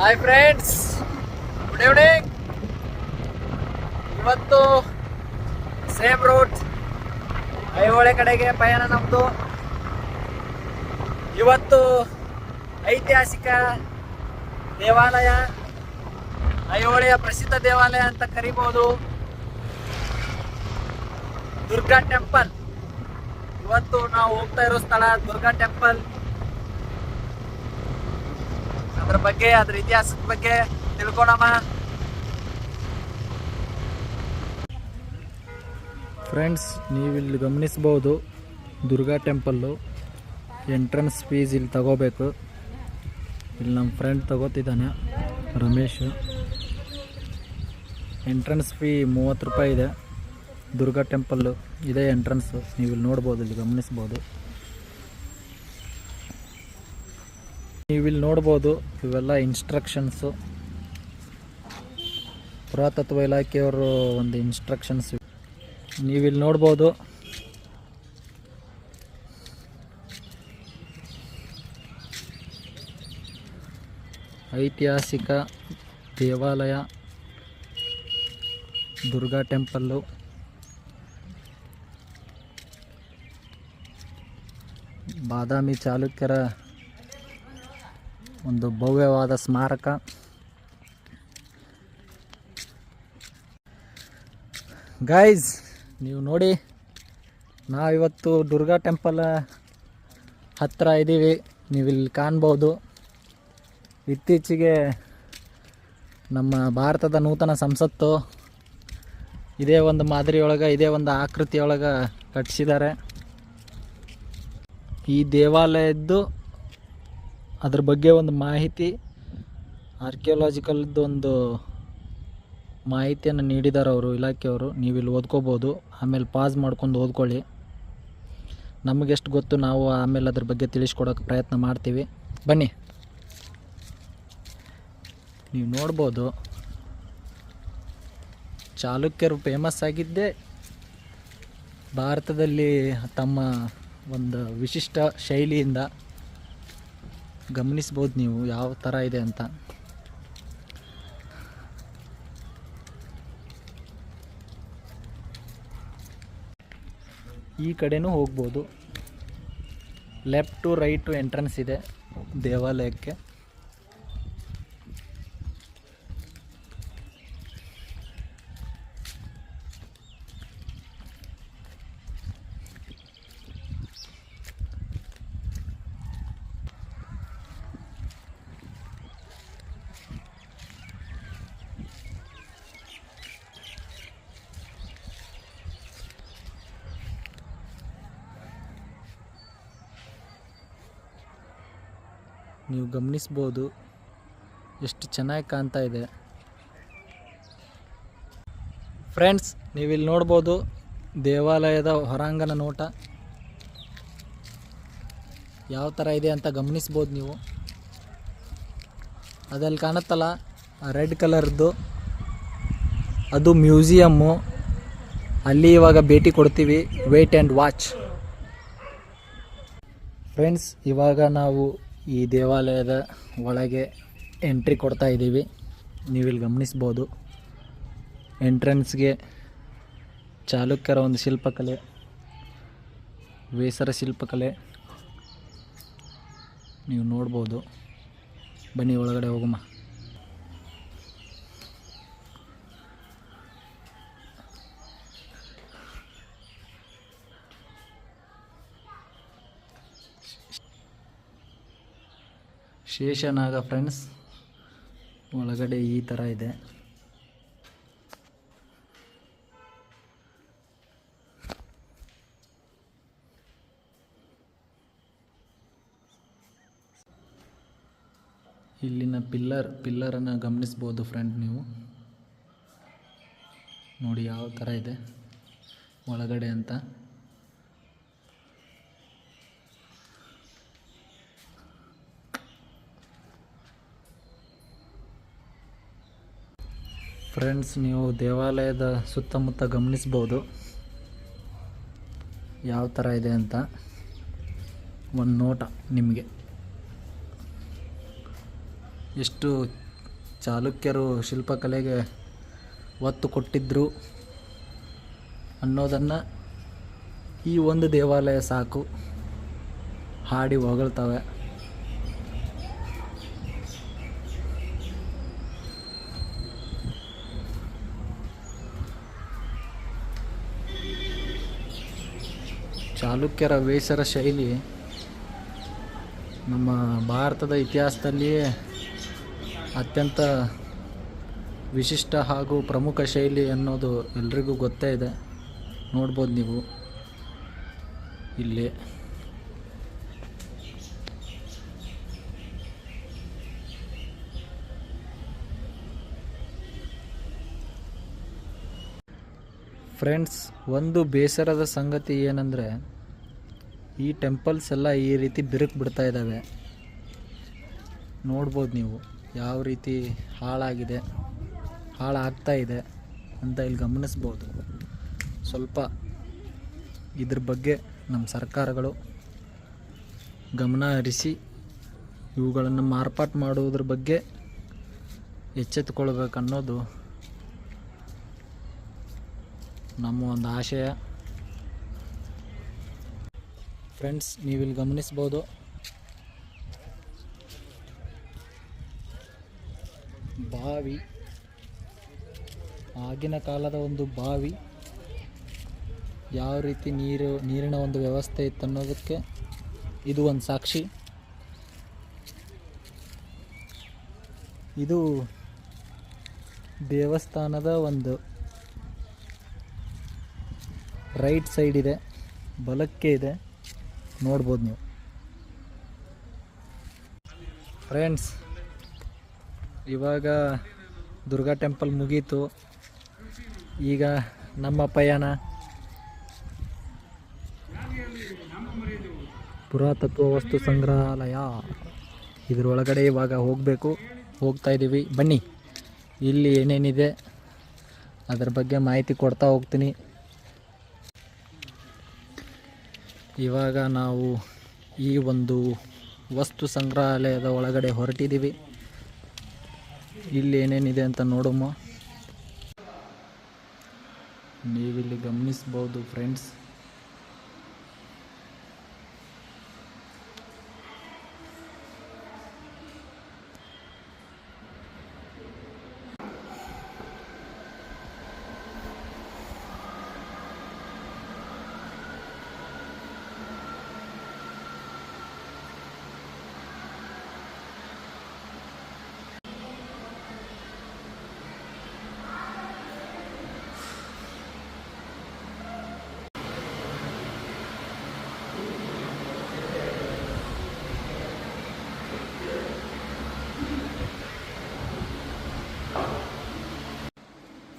Hi friends good evening ಇವತ್ತು same route Aihole ಕಡೆಗೆ ಪಯಣ ನಮ್ಮದು ಇವತ್ತು ಐತಿಹಾಸಿಕ ದೇವಾಲಯ, ಐಹೊಳೆಯ ಪ್ರಸಿದ್ಧ ದೇವಾಲಯ ಅಂತ ಕರಿಬಹುದು ದುರ್ಗಾ ಟೆಂಪಲ್ ಇವತ್ತು ನಾವು ಹೋಗ್ತಾ ಇರೋ ಸ್ಥಳ ದುರ್ಗಾ ಟೆಂಪಲ್ ಅದ್ರ ಬಗ್ಗೆ, ಅದ್ರ ಇತಿಹಾಸದ ಬಗ್ಗೆ ತಿಳ್ಕೊಳಮ್ಮ ಫ್ರೆಂಡ್ಸ್ ನೀವಿಲ್ಲಿ ಗಮನಿಸ್ಬೋದು ದುರ್ಗಾ ಟೆಂಪಲ್ಲು ಎಂಟ್ರೆನ್ಸ್ ಫೀಸ್ ಇಲ್ಲಿ ತಗೋಬೇಕು. ಇಲ್ಲಿ ನಮ್ಮ ಫ್ರೆಂಡ್ ತಗೋತಿದ್ದಾನೆ, ರಮೇಶ್. ಎಂಟ್ರೆನ್ಸ್ ಫೀ ಮೂವತ್ತು ರೂಪಾಯಿ ಇದೆ. ದುರ್ಗಾ ಟೆಂಪಲ್ಲು ಇದೇ ಎಂಟ್ರೆನ್ಸು ನೀವು ಇಲ್ಲಿ ನೋಡ್ಬೋದು, ಇಲ್ಲಿ ಗಮನಿಸ್ಬೋದು. ನೀವಿಲ್ಲಿ ನೋಡ್ಬೋದು ಇವೆಲ್ಲ ಇನ್ಸ್ಟ್ರಕ್ಷನ್ಸು ಪುರಾತತ್ವ ಇಲಾಖೆಯವರು ಒಂದು ಇನ್ಸ್ಟ್ರಕ್ಷನ್ಸ್ ನೀವಿಲ್ಲಿ ನೋಡ್ಬೋದು ಐತಿಹಾಸಿಕ ದೇವಾಲಯ ದುರ್ಗಾ ಟೆಂಪಲ್ಲು ಬಾದಾಮಿ ಚಾಲುಕ್ಯರ ಒಂದು ಭವ್ಯವಾದ ಸ್ಮಾರಕ. ಗೈಸ್ ನೀವು ನೋಡಿ, ನಾವಿವತ್ತು ದುರ್ಗಾ ಟೆಂಪಲ್ ಹತ್ತಿರ ಇದ್ದೀವಿ ನೀವು ಇಲ್ಲಿ ಕಾಣ್ಬೋದು. ಇತ್ತೀಚೆಗೆ ನಮ್ಮ ಭಾರತದ ನೂತನ ಸಂಸತ್ತು ಇದೇ ಒಂದು ಮಾದರಿಯೊಳಗೆ, ಇದೇ ಒಂದು ಆಕೃತಿಯೊಳಗೆ ಕಟ್ಟಿಸಿದ್ದಾರೆ ಈ ದೇವಾಲಯದ್ದು ಅದ್ರ ಬಗ್ಗೆ ಒಂದು ಮಾಹಿತಿ ಆರ್ಕಿಯೋಲಾಜಿಕಲ್ದು ಒಂದು ಮಾಹಿತಿಯನ್ನು ನೀಡಿದ್ದಾರೆ ಅವರು, ಇಲಾಖೆಯವರು. ನೀವು ಇಲ್ಲಿ ಓದ್ಕೋಬೋದು. ಆಮೇಲೆ ಪಾಸ್ ಮಾಡ್ಕೊಂಡು ಓದ್ಕೊಳ್ಳಿ. ನಮಗೆಷ್ಟು ಗೊತ್ತು, ನಾವು ಆಮೇಲೆ ಅದ್ರ ಬಗ್ಗೆ ತಿಳಿಸ್ಕೊಡೋಕೆ ಪ್ರಯತ್ನ ಮಾಡ್ತೀವಿ. ಬನ್ನಿ. ನೀವು ನೋಡ್ಬೋದು ಚಾಲುಕ್ಯರು ಫೇಮಸ್ ಆಗಿದ್ದೇ ಭಾರತದಲ್ಲಿ ತಮ್ಮ ಒಂದು ವಿಶಿಷ್ಟ ಶೈಲಿಯಿಂದ ಗಮನಿಸ್ಬೋದು ನೀವು ಯಾವ ಥರ ಇದೆ ಅಂತ. ಈ ಕಡೆನೂ ಹೋಗ್ಬೋದು. ಲೆಫ್ಟ್ ರೈಟ್ ಎಂಟ್ರೆನ್ಸ್ ಇದೆ ದೇವಾಲಯಕ್ಕೆ. ನೀವು ಗಮನಿಸ್ಬೋದು ಎಷ್ಟು ಚೆನ್ನಾಗಿ ಕಾಣ್ತಾ ಇದೆ. ಫ್ರೆಂಡ್ಸ್ ನೀವಿಲ್ಲಿ ನೋಡ್ಬೋದು ದೇವಾಲಯದ ಹೊರಾಂಗಣ ನೋಟ. ಯಾವ ಥರ ಇದೆ ಅಂತ ಗಮನಿಸ್ಬೋದು ನೀವು. ಅದಲ್ಲಿ ಕಾಣುತ್ತಲ್ಲ ರೆಡ್ ಕಲರ್ದು, ಅದು ಮ್ಯೂಸಿಯಮ್ಮು. ಅಲ್ಲಿ ಇವಾಗ ಭೇಟಿ ಕೊಡ್ತೀವಿ ವೇಟ್ ಆ್ಯಂಡ್ ವಾಚ್ ಫ್ರೆಂಡ್ಸ್ ಇವಾಗ ನಾವು ಈ ದೇವಾಲಯದ ಒಳಗೆ ಎಂಟ್ರಿ ಕೊಡ್ತಾ ಇದ್ದೀವಿ. ನೀವಿಲ್ಲಿ ಗಮನಿಸ್ಬೋದು. ಎಂಟ್ರೆನ್ಸ್ಗೆ ಚಾಲುಕ್ಯರ ಒಂದು ಶಿಲ್ಪಕಲೆ ವೇಸರ ಶಿಲ್ಪಕಲೆ. ನೀವು ನೋಡ್ಬೋದು. ಬನ್ನಿ, ಒಳಗಡೆ ಹೋಗಮ್ಮ ಶೇಷನಾಗ ಫ್ರೆಂಡ್ಸ್ ಒಳಗಡೆ ಈ ಥರ ಇದೆ. ಇಲ್ಲಿನ ಪಿಲ್ಲರ್ ಪಿಲ್ಲರನ್ನು ಗಮನಿಸ್ಬೋದು ಫ್ರೆಂಡ್ ನೀವು. ನೋಡಿ ಯಾವ ಥರ ಇದೆ. ಒಳಗಡೆ ಅಂತ. ಫ್ರೆಂಡ್ಸ್ ನೀವು ದೇವಾಲಯದ ಸುತ್ತಮುತ್ತ ಗಮನಿಸ್ಬೋದು ಯಾವ ಥರ ಇದೆ ಅಂತ ಒಂದು ನೋಟ ನಿಮಗೆ. ಎಷ್ಟು ಚಾಲುಕ್ಯರು ಶಿಲ್ಪಕಲೆಗೆ ಒತ್ತು ಕೊಟ್ಟಿದ್ದರು ಅನ್ನೋದನ್ನು ಈ ಒಂದು ದೇವಾಲಯ ಸಾಕು. ಹಾಡಿ ಹೊಗಳ್ತವೆ. ಚಾಲುಕ್ಯರ ವೇಷರ ಶೈಲಿ ನಮ್ಮ ಭಾರತದ ಇತಿಹಾಸದಲ್ಲಿಯೇ ಅತ್ಯಂತ ವಿಶಿಷ್ಟ ಹಾಗೂ ಪ್ರಮುಖ ಶೈಲಿ ಅನ್ನೋದು ಎಲ್ರಿಗೂ ಗೊತ್ತೇ ಇದೆ. ನೋಡ್ಬೋದು ನೀವು ಇಲ್ಲಿ. ಫ್ರೆಂಡ್ಸ್, ಒಂದು ಬೇಸರದ ಸಂಗತಿ ಏನಂದರೆ, ಈ ಟೆಂಪಲ್ಸ್ ಎಲ್ಲ ಈ ರೀತಿ ಬಿರುಕು ಬಿಡ್ತಾ ಇದ್ದಾವೆ ನೋಡ್ಬೋದು ನೀವು ಯಾವ ರೀತಿ ಹಾಳಾಗಿದೆ, ಹಾಳಾಗ್ತಾ ಇದೆ ಅಂತ ಇಲ್ಲಿ ಗಮನಿಸ್ಬೋದು. ಸ್ವಲ್ಪ ಇದ್ರ ಬಗ್ಗೆ ನಮ್ಮ ಸರ್ಕಾರಗಳು ಗಮನ ಹರಿಸಿ, ಇವುಗಳನ್ನು ಮಾರ್ಪಾಟು ಮಾಡುವುದ್ರ ಬಗ್ಗೆ ಎಚ್ಚೆತ್ತುಕೊಳ್ಬೇಕನ್ನೋದು ನಮ್ಮ ಒಂದು ಆಶಯ. ಫ್ರೆಂಡ್ಸ್ ನೀವಿಲ್ಲಿ ಗಮನಿಸ್ಬೋದು. ಬಾವಿ. ಆಗಿನ ಕಾಲದ ಒಂದು ಬಾವಿ. ಯಾವ ರೀತಿ ನೀರು, ನೀರಿನ ಒಂದು ವ್ಯವಸ್ಥೆ ಇತ್ತು ಅನ್ನೋದಕ್ಕೆ ಇದು ಒಂದು ಸಾಕ್ಷಿ. ಇದು ದೇವಸ್ಥಾನದ ಒಂದು ರೈಟ್ ಸೈಡ್ ಇದೆ, ಬಲಕ್ಕೆ ಇದೆ. ನೋಡ್ಬೋದು ನೀವು. ಫ್ರೆಂಡ್ಸ್ ಇವಾಗ ದುರ್ಗಾ ಟೆಂಪಲ್ ಮುಗೀತು. ಈಗ ನಮ್ಮ ಪಯಣ. ಪುರಾತತ್ವ ವಸ್ತು ಸಂಗ್ರಹಾಲಯ. ಇದರೊಳಗಡೆ ಇವಾಗ ಹೋಗಬೇಕು. ಹೋಗ್ತಾ ಇದ್ದೀವಿ ಬನ್ನಿ. ಇಲ್ಲಿ ಏನೇನಿದೆ, ಅದ್ರ ಬಗ್ಗೆ ಮಾಹಿತಿ ಕೊಡ್ತಾ ಹೋಗ್ತೀನಿ. ಇವಾಗ ನಾವು ಈ ಒಂದು ವಸ್ತು ಸಂಗ್ರಹಾಲಯದ ಒಳಗಡೆ ಹೊರಟಿದ್ದೀವಿ. ಇಲ್ಲಿ ಏನೇನಿದೆ ಅಂತ ನೋಡಮ್ಮ. ನೀವಿಲ್ಲಿ ಗಮನಿಸ್ಬೋದು ಫ್ರೆಂಡ್ಸ್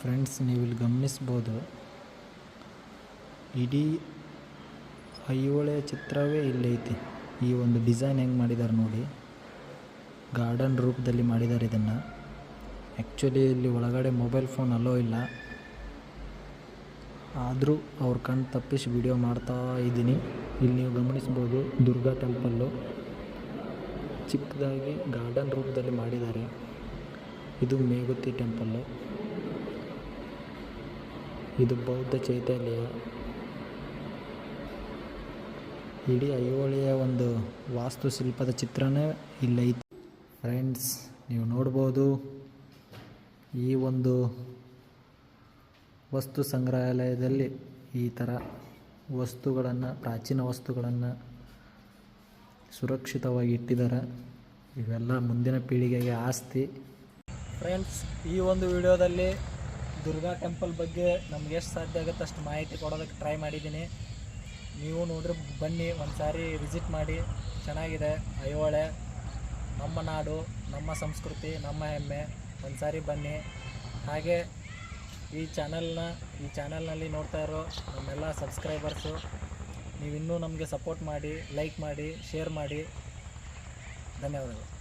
ಫ್ರೆಂಡ್ಸ್ ನೀವು ಇಲ್ಲಿ ಗಮನಿಸ್ಬೋದು, ಇಡೀ ಐಹೊಳೆ ಚಿತ್ರವೇ ಇಲ್ಲೈತಿ ಈ ಒಂದು ಡಿಸೈನ್ ಹೆಂಗೆ ಮಾಡಿದ್ದಾರೆ ನೋಡಿ. ಗಾರ್ಡನ್ ರೂಪದಲ್ಲಿ ಮಾಡಿದ್ದಾರೆ ಇದನ್ನು. ಆ್ಯಕ್ಚುಲಿ ಇಲ್ಲಿ ಒಳಗಡೆ ಮೊಬೈಲ್ ಫೋನ್ ಅಲ್ಲೋ ಇಲ್ಲ. ಆದರೂ ಅವ್ರ ಕಣ್ಣು ತಪ್ಪಿಸಿ ವಿಡಿಯೋ ಮಾಡ್ತಾ ಇದ್ದೀನಿ. ಇಲ್ಲಿ ನೀವು ಗಮನಿಸ್ಬೋದು ದುರ್ಗಾ ಟೆಂಪಲ್ಲು ಚಿಕ್ಕದಾಗಿ ಗಾರ್ಡನ್ ರೂಪದಲ್ಲಿ ಮಾಡಿದ್ದಾರೆ. ಇದು ಮೇಗುತಿ ಟೆಂಪಲ್ಲು ಇದು ಬೌದ್ಧ ಚೈತನ್ಯ ಇಡೀ ಐಹೊಳೆಯ ಒಂದು ವಾಸ್ತುಶಿಲ್ಪದ ಚಿತ್ರನೇ ಇಲ್ಲೈತಿ ಫ್ರೆಂಡ್ಸ್ ನೀವು ನೋಡ್ಬೋದು ಈ ಒಂದು ವಸ್ತು ಸಂಗ್ರಹಾಲಯದಲ್ಲಿ ಈ ಥರ ವಸ್ತುಗಳನ್ನು, ಪ್ರಾಚೀನ ವಸ್ತುಗಳನ್ನು ಸುರಕ್ಷಿತವಾಗಿ ಇಟ್ಟಿದ್ದಾರೆ. ಇವೆಲ್ಲ ಮುಂದಿನ ಪೀಳಿಗೆಗೆ ಆಸ್ತಿ. ಫ್ರೆಂಡ್ಸ್ ಈ ಒಂದು ವಿಡಿಯೋದಲ್ಲಿ ದುರ್ಗಾ ಟೆಂಪಲ್ ಬಗ್ಗೆ ನಮ್ಗೆ ಎಷ್ಟು ಸಾಧ್ಯ ಆಗುತ್ತೆ ಅಷ್ಟು ಮಾಹಿತಿ ಕೊಡೋದಕ್ಕೆ ಟ್ರೈ ಮಾಡಿದ್ದೀನಿ. ನೀವು ನೋಡ್ರಿ, ಬನ್ನಿ ಒಂದು ಸಾರಿ ವಿಸಿಟ್ ಮಾಡಿ. ಚೆನ್ನಾಗಿದೆ, ಐಹೊಳೆ, ನಮ್ಮ ನಾಡು, ನಮ್ಮ ಸಂಸ್ಕೃತಿ, ನಮ್ಮ ಹೆಮ್ಮೆ. ಒಂದು ಸಾರಿ ಬನ್ನಿ. ಹಾಗೆ ಈ ಚಾನಲ್ನ ಈ ಚಾನಲ್ನಲ್ಲಿ ನೋಡ್ತಾ ಇರೋ ನಮ್ಮೆಲ್ಲ ಸಬ್ಸ್ಕ್ರೈಬರ್ಸು ನೀವಿನ್ನೂ ನಮಗೆ ಸಪೋರ್ಟ್ ಮಾಡಿ ಲೈಕ್ ಮಾಡಿ ಶೇರ್ ಮಾಡಿ. ಧನ್ಯವಾದಗಳು.